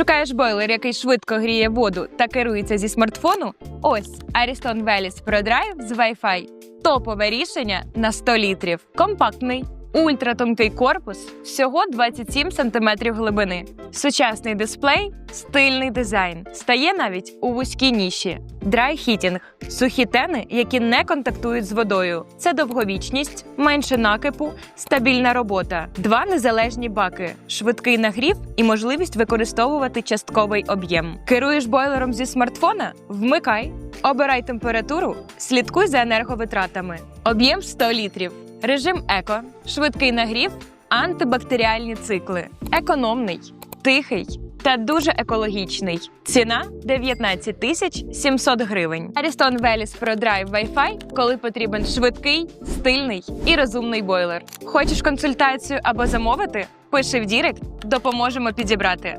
Шукаєш бойлер, який швидко гріє воду та керується зі смартфону? Ось Ariston Velis ProDrive з Wi-Fi. Топове рішення на 100 літрів. Компактний. Ультратонкий корпус, всього 27 см глибини. Сучасний дисплей, стильний дизайн. Стає навіть у вузькій ніші. Драй-хітінг – сухі тени, які не контактують з водою. Це довговічність, менше накипу, стабільна робота, два незалежні баки, швидкий нагрів і можливість використовувати частковий об'єм. Керуєш бойлером зі смартфона? Вмикай, обирай температуру, слідкуй за енерговитратами. Об'єм 100 літрів. Режим еко, швидкий нагрів, антибактеріальні цикли, економний, тихий та дуже екологічний. Ціна 19 тисяч 700 гривень. Ariston Velis Pro Drive Wi-Fi, коли потрібен швидкий, стильний і розумний бойлер. Хочеш консультацію або замовити? Пиши в Дірект, допоможемо підібрати.